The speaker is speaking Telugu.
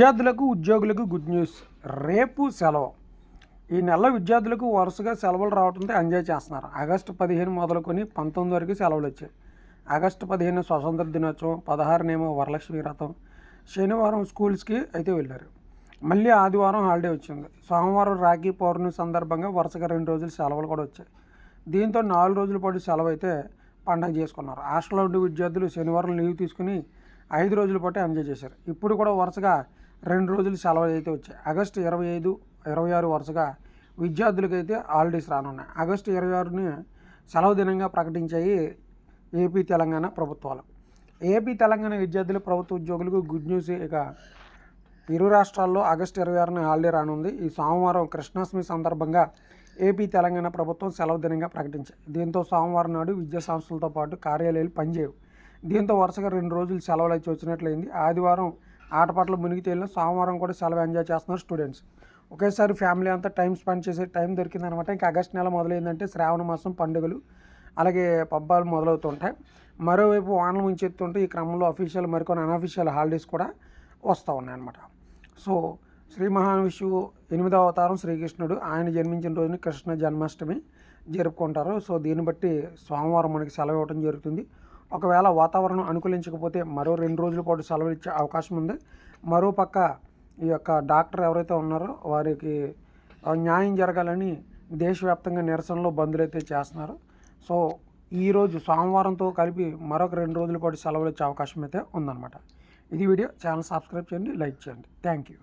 విద్యార్థులకు ఉద్యోగులకు గుడ్ న్యూస్ రేపు సెలవు. ఈ నెల విద్యార్థులకు వరుసగా సెలవులు రావడంతో ఎంజాయ్ చేస్తున్నారు. ఆగస్టు పదిహేను మొదలుకొని పంతొమ్మిది వరకు సెలవులు వచ్చాయి. ఆగస్టు పదిహేను స్వతంత్ర దినోత్సవం పదహారునేమో వరలక్ష్మి వ్రతం. శనివారం స్కూల్స్కి అయితే వెళ్ళారు. మళ్ళీ ఆదివారం హాలిడే వచ్చింది. సోమవారం రాఖీ పౌర్ణమి సందర్భంగా వరుసగా రెండు రోజులు సెలవులు కూడా వచ్చాయి. దీంతో నాలుగు రోజుల పాటు సెలవు అయితే పండగ చేసుకున్నారు. హాస్టల్లో ఉండే విద్యార్థులు శనివారం లీవ్ తీసుకుని ఐదు రోజుల పాటు ఎంజాయ్ చేశారు. ఇప్పుడు కూడా వరుసగా రెండు రోజులు సెలవులు అయితే వచ్చాయి. ఆగస్టు ఇరవై ఐదు ఇరవై ఆరు వరుసగా విద్యార్థులకైతే హాలిడేస్ రానున్నాయి. ఆగస్టు ఇరవై ఆరుని సెలవు దినంగా ప్రకటించాయి ఏపీ తెలంగాణ ప్రభుత్వాలు. ఏపీ తెలంగాణ విద్యార్థులు ప్రభుత్వ ఉద్యోగులకు గుడ్ న్యూస్ ఇక ఇరు రాష్ట్రాల్లో ఆగస్టు ఇరవై ఆరున హాలిడే రానుంది. ఈ సోమవారం కృష్ణాష్టమి సందర్భంగా ఏపీ తెలంగాణ ప్రభుత్వం సెలవు దినంగా ప్రకటించాయి దీంతో సోమవారం నాడు విద్యా సంస్థలతో పాటు కార్యాలయాలు పనిచేయవు. దీంతో వరుసగా రెండు రోజులు సెలవులు వచ్చి వచ్చినట్లయింది. ఆదివారం ఆటపాటలు మునిగి తేలిన సోమవారం కూడా సెలవు ఎంజాయ్ చేస్తున్నారు స్టూడెంట్స్. ఒకేసారి ఫ్యామిలీ అంతా టైం స్పెండ్ చేసే టైం దొరికిందనమాట. ఇంకా ఆగస్టు నెల మొదలైందంటే శ్రావణ మాసం పండుగలు అలాగే పబ్బాలు మొదలవుతుంటాయి. మరోవైపు వానలు ముంచెత్తుంటే ఈ క్రమంలో అఫీషియల్ మరికొన్ని అనఫీషియల్ హాలిడేస్ కూడా వస్తూ ఉన్నాయన్నమాట. సో శ్రీ మహావిష్ణువు ఎనిమిదవ అవతారం శ్రీకృష్ణుడు ఆయన జన్మించిన రోజున కృష్ణ జన్మాష్టమి జరుపుకుంటారు. సో దీన్ని బట్టి సోమవారం మనకి సెలవు ఇవ్వడం జరుగుతుంది. ఒకవేళ వాతావరణం అనుకూలించకపోతే మరో రెండు రోజుల పాటు సెలవులు ఇచ్చే అవకాశం ఉంది. మరో పక్క ఈ యొక్క డాక్టర్ ఎవరైతే ఉన్నారో వారికి న్యాయం జరగాలని దేశవ్యాప్తంగా నిరసనలో బంద్లు అయితే చేస్తున్నారు. సో ఈరోజు సోమవారంతో కలిపి మరొక రెండు రోజుల పాటు సెలవులు ఇచ్చే అవకాశం అయితే ఉందన్నమాట. ఇది వీడియో. ఛానల్ సబ్స్క్రైబ్ చేయండి లైక్ చేయండి. Thank you.